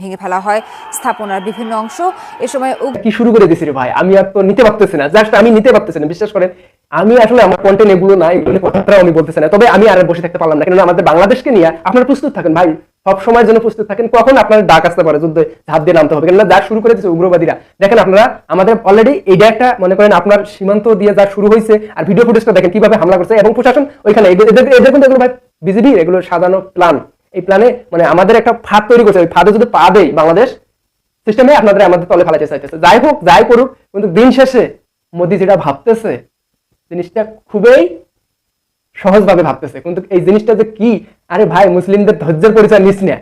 ভেঙে ফেলা হয় স্থাপনার বিভিন্ন অংশ। এ সময় কি শুরু করে দিছি ভাই? আমি আর তো নিতে পারতেছি না। জাস্ট আমি নিতে পারতেছি না, বিশ্বাস করেন। আমি আসলে আমার কন্টেন্ট এগুলো নাই, এগুলো কথাটাও আমি বলতেছি না। তবে আমি আর বসে থাকতে পারলাম না। কেননা আমাদের বাংলাদেশকে নিয়ে আপনারা প্রস্তুত থাকেন ভাই। সব সময়ের জন্য প্রস্তুত থাকেন। কখন আপনার ডাক আসতে পারে? যুদ্ধে ঝাঁপ দিয়ে নামতে হবে। কেননা যা শুরু করে দিচ্ছে উগ্রবাদীরা। দেখেন আপনারা, আমাদের অলরেডি এইটা একটা, মনে করেন, আপনার সীমান্ত দিয়ে যা শুরু হয়েছে আর ভিডিও ফুটেজটা দেখেন কীভাবে হামলা করছে। এবং প্রশাসন ওইখানে, এদের কিন্তু এগুলো ভাই? বিজেপি এগুলো সাজানো প্ল্যান এই প্ল্যানে মানে আমাদের একটা ফাঁদ তৈরি করছে। ওই ফাঁদে যদি পা দেয় বাংলাদেশ সিস্টেমে আপনাদের আমাদের তলে ফেলাতে চাইতেছে। যাই হোক, যাই করুক কিন্তু দিন শেষে মোদি যেটা ভাবতেছে, জিনিসটা খুবই সহজভাবে ভাবতেছে। কিন্তু এই জিনিসটা যে কি, আরে ভাই, মুসলিমদের ধৈর্যের পরিচয় নিস না।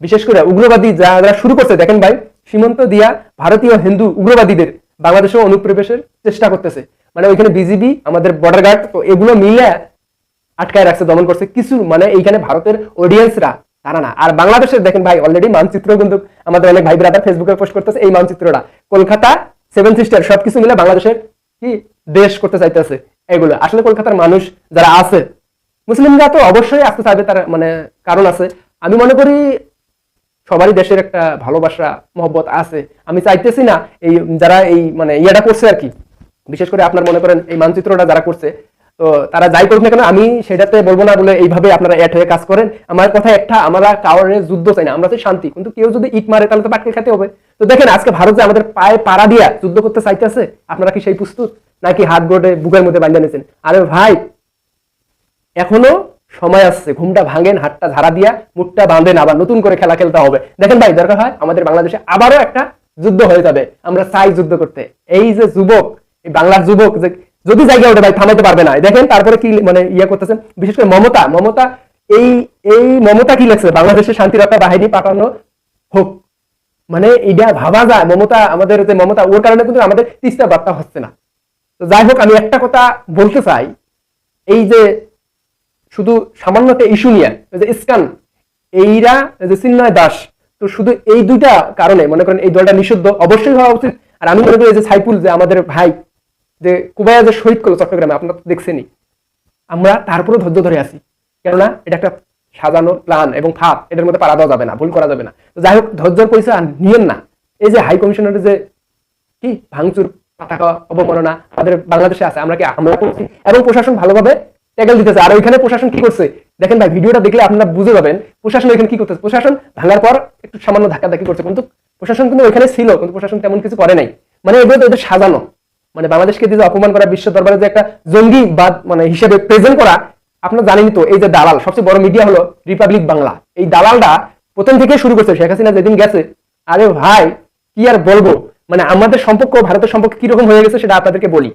বিশেষ করে উগ্রবাদী যারা শুরু করছে, দেখেন ভাই, সীমান্ত দিয়া ভারতীয় হিন্দু উগ্রবাদীদের বাংলাদেশে অনুপ্রবেশের চেষ্টা করতেছে। মানে ওইখানে বিজিবি আমাদের বর্ডার গার্ড তো এগুলো মিলে আটকায় রাখছে, দমন করছে। কিছু মানে এইখানে ভারতের অডিয়েন্সরা তারা না। আর বাংলাদেশের দেখেন ভাই অলরেডি মানচিত্র কিন্তু আমাদের অনেক ভাই ব্রাদার ফেসবুকে পোস্ট করতেছে এই মানচিত্রটা। কলকাতা সেভেন সিস্টার সবকিছু মিলে বাংলাদেশের কি দেশ করতে চাইতেছে এগুলো। আসলে কলকাতার মানুষ যারা আছে, মুসলিমরা তো অবশ্যই আসতে চাইবে তার মানে কারণ আছে। আমি মনে করি সবারই দেশের একটা ভালোবাসা, মহব্বত আছে। আমি চাইতেছি না এই, যারা এই মানে ইয়েটা করছে আর কি। বিশেষ করে আপনার মনে করেন এই মানচিত্রটা যারা করছে তো তারা যাই করুক না কেন, আমি সেটাতে বলব না বলে এইভাবে আপনারা অ্যাড হয়ে কাজ করেন। আমার কথা একটা, আমরা কারণে যুদ্ধ চাই না, আমরা চাই শান্তি। কিন্তু কেউ যদি ইট মারে, তাহলে তো পাটকে খেতে হবে। তো দেখেন, আজকে ভারত যে আমাদের পায়ে পাড়া দিয়া যুদ্ধ করতে চাইতেছে, আপনারা কি সেই প্রস্তুত? নাকি হাত গোটে বুকের মধ্যে বাঁধা নিয়েছেন আরে ভাই, এখনও সময় আসছে, ঘুমটা ভাঙেন, হাতটা ঝাড়া দিয়া, মুখটা বাঁধেন আবার, নতুন করে খেলা খেলতে হবে। দেখেন ভাই, দরকার হয় আমাদের বাংলাদেশে আবারও একটা যুদ্ধ হয়ে যাবে, আমরা চাই যুদ্ধ করতে। এই যে যুবক, এই বাংলার যুবক যে যদি জায়গা ওঠে ভাই, থামাইতে পারবে না। দেখেন, তারপরে কি মানে ইয়ে করতেছেন? বিশেষ করে মমতা মমতা, এই এই মমতা কি লাগছে বাংলাদেশের শান্তিরক্ষা বাহিনী পাঠানো হোক। মানে এটা ভাবা যায়। মমতা, আমাদের যে মমতা, ওর কারণে কিন্তু আমাদের তিস্তা বার্তা হচ্ছে না। তো যাই হোক, আমি একটা কথা বলতে চাই। এই যে শুধু সামান্য একটা ইস্যু নিয়ে যে ইস্কান এইরা যে চিন্ময় দাস, তো শুধু এই দুইটা কারণে, মনে করেন এই দলটা নিষিদ্ধ, অবশ্যই হওয়া উচিত। আর আমি মনে করি যে সাইফুল, যে আমাদের ভাই যে কুবাইয়া যে শহীদ করল চট্টগ্রামে, আপনারা তো দেখছেনই। আমরা তারপরে ধৈর্য ধরে আছি। কেননা এটা একটা সাজানো প্ল্যান এবং ফাঁদ এটার মধ্যে পারা দেওয়া যাবে না, ভুল করা যাবে না। তো যাই হোক, ধৈর্যের পরিচয় নিয়েন না। এই যে হাই কমিশনারের যে কি ভাঙচুর পাতাকা অবমাননা আমাদের বাংলাদেশে আছে, আমরা কি, আমরা করছি এবং প্রশাসন ভালোভাবে ট্যাগল দিতেছে। আর ওইখানে প্রশাসন কি করছে? দেখেন ভাই, ভিডিওটা দেখলে আপনারা বুঝে যাবেন প্রশাসন ওইখানে কি করতেছে। প্রশাসন ভাঙার পর একটু সামান্য ধাক্কা ধাক্কি করছে, কিন্তু প্রশাসন কিন্তু ওইখানে ছিল, কিন্তু প্রশাসন তেমন কিছু করে নাই। মানে এগুলো তো ওদের সাজানো। মানে বাংলাদেশকে দিয়ে অপমান করা বিশ্ব দরবারে যে একটা জঙ্গি বাদ মানে হিসেবে প্রেজেন্ট করা, আপনারা জানেনই তো, এই যে দালাল, সবচেয়ে বড় মিডিয়া হলো রিপাবলিক বাংলা এই দালালটা প্রথম থেকে শুরু করছে, শেখ হাসিনা যেদিন গেছে, আরে ভাই, কি আর বলব? মানে আমাদের সম্পর্ক, ভারতের সম্পর্ক কীরকম হয়ে গেছে সেটা আপনাদেরকে বলি।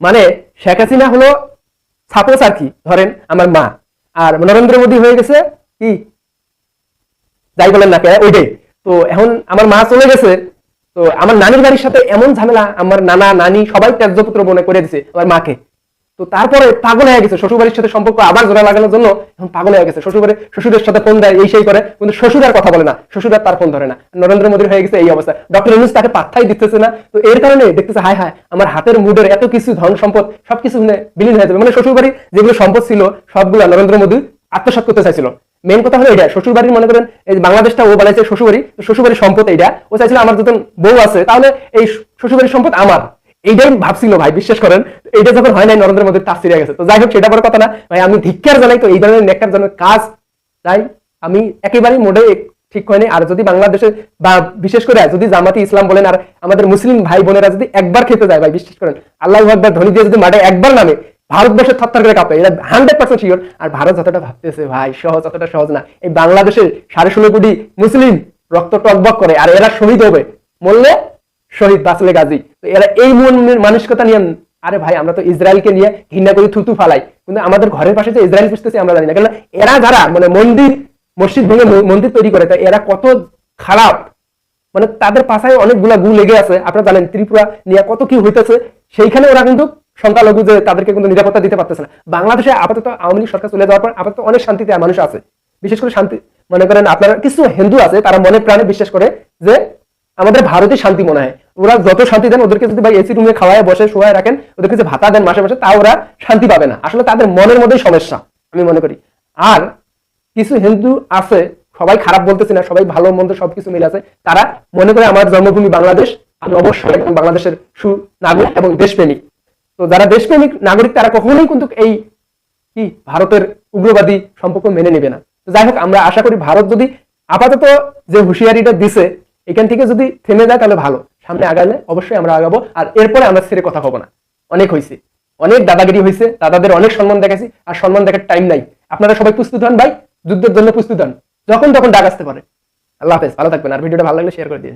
মানে শেখ হাসিনা হলো সাপোজ আর কি ধরেন আমার মা। আর নরেন্দ্র মোদী হয়ে গেছে, কি? যাই বলেন না ওইটাই তো এখন আমার মা চলে গেছে তো আমার নানির বাড়ির সাথে এমন ঝামেলা, আমার নানা, নানি সবাই ত্যায্যপুত্র মনে করে দিছে আমার মাকে। তো তারপরে পাগল হয়ে গেছে, শ্বশুরবাড়ির সাথে সম্পর্ক আবার জোড়া লাগানোর জন্য এখন পাগল হয়ে গেছে। শ্বশুরবাড়ি শ্বশুরের সাথে ফোন দেয় এই সেই করে, কিন্তু শ্বশুর আর কথা বলে না। শ্বশুর আর তার ফোন ধরে না। নরেন্দ্র মোদীর হয়ে গেছে এই অবস্থা। ডক্টর ইউনুস তাকে পাত্তাই দিতেছে না। তো এর কারণে দেখতেছে, হায় হায়, আমার হাতের মুডের এত কিছু ধন সম্পদ সবকিছু মানে বিলীন হয়ে যাবে। মানে শ্বশুরবাড়ি যেগুলো সম্পদ ছিল, সবগুলো নরেন্দ্র মোদী আত্মসাৎ করতে চাইছিল। মেন কথা হলো এটা শ্বশুর বাড়ির মনে করেন, এই বাংলাদেশটা ও বানাইছে শ্বশুরবাড়ি, শ্বশুরবাড়ির সম্পদ এইটা। ও চাইছিল আমার যখন বউ আছে, তাহলে এই শ্বশুরবাড়ির সম্পদ আমার। এইটাই ভাবছিল ভাই, বিশ্বাস করেন, এইটা যখন হয় নাই নরেন্দ্র মোদীর তার সিরিয়া গেছে। তো যাই হোক, সেটা বড় কথা না। ভাই, আমি ধিক্কার জানাই তো, এই ধরনের নেককার জনের কাজ তাই আমি একেবারেই মোটে ঠিক হয়নি। আর যদি বাংলাদেশে বা বিশেষ করে যদি জামাতি ইসলাম বলেন, আর আমাদের মুসলিম ভাই বোনেরা যদি একবার খেতে যায়, ভাই, বিশ্বাস করেন, আল্লাহ একবার ধনী দিয়ে যদি মাঠে একবার নামে ভারতবর্ষের থরথর করে কাঁপে। এটা হান্ড্রেড পার্সেন্ট শিওর আর ভারত যতটা ভাবতেছে, ভাই, সহজ, অতটা সহজ না। এই বাংলাদেশের সাড়ে ষোলো কোটি মুসলিম রক্ত টকবক করে, আর এরা শহীদ হবে। মরলে শহীদ, বাঁচলে গাজী। তো এরা এই মনের মানসিকতা নিয়ে, আরে ভাই, আমরা তো ইসরায়েলকে নিয়ে ঘৃণা করি, থুতু ফালাই। কিন্তু আমাদের ঘরের পাশে যে ইসরায়েল পুষতেছে আমরা জানি না। কেন এরা যারা মানে মন্দির, মসজিদ ভেঙে মন্দির তৈরি করে, তা এরা কত খারাপ। মানে তাদের পাশায় অনেকগুলা গু লেগে আছে। আপনারা জানেন, ত্রিপুরা নিয়ে কত কি হইতেছে। সেইখানে ওরা কিন্তু সংখ্যালঘু যে তাদেরকে কিন্তু নিরাপত্তা দিতে পারতেছে না। বাংলাদেশে আপাতত আওয়ামী লীগ সরকার চলে যাওয়ার পর আপাতত অনেক শান্তিতে মানুষ আছে। বিশেষ করে শান্তি, মনে করেন আপনারা কিছু হিন্দু আছে, তারা মনে প্রাণে বিশ্বাস করে যে আমাদের ভারতে শান্তি মনে হয়। ওরা যত শান্তি দেন, ওদেরকে যদি ভাই এসি রুমে খাওয়ায় বসে, শোয়ায় রাখেন, ওদেরকে যে ভাতা দেন মাসে মাসে তা ওরা শান্তি পাবে না। আসলে তাদের মনের মধ্যেই সমস্যা, আমি মনে করি। আর কিছু হিন্দু আছে, সবাই খারাপ বলতেছি না, সবাই ভালো মন্দ সবকিছু মিলে আছে, তারা মনে করে আমার জন্মভূমি বাংলাদেশ, আমি অবশ্যই বাংলাদেশের সুনাগরিক এবং দেশপ্রেমিক। তো যারা দেশপ্রেমিক নাগরিক, তারা কখনোই কিন্তু এই কি ভারতের উগ্রবাদী সম্পর্ক মেনে নেবে না। তো যাই হোক, আমরা আশা করি ভারত যদি আপাতত যে হুঁশিয়ারিটা দিছে, এখান থেকে যদি থেমে যায়, তাহলে ভালো। সামনে আগালে অবশ্যই আমরা আগাবো। আর এরপরে আমরা ছেড়ে কথা হব না। অনেক হয়েছে অনেক দাদাগিরি হয়েছে দাদাদের অনেক সম্মান দেখাইছি। আর সম্মান দেখার টাইম নাই। আপনারা সবাই প্রস্তুত হন, ভাই। যুদ্ধের জন্য প্রস্তুত হন। যখন তখন ডাক আসতে পারে। আল্লাহ হাফেজ। ভালো থাকবেন। আর ভিডিওটা ভালো লাগলে শেয়ার করে দিন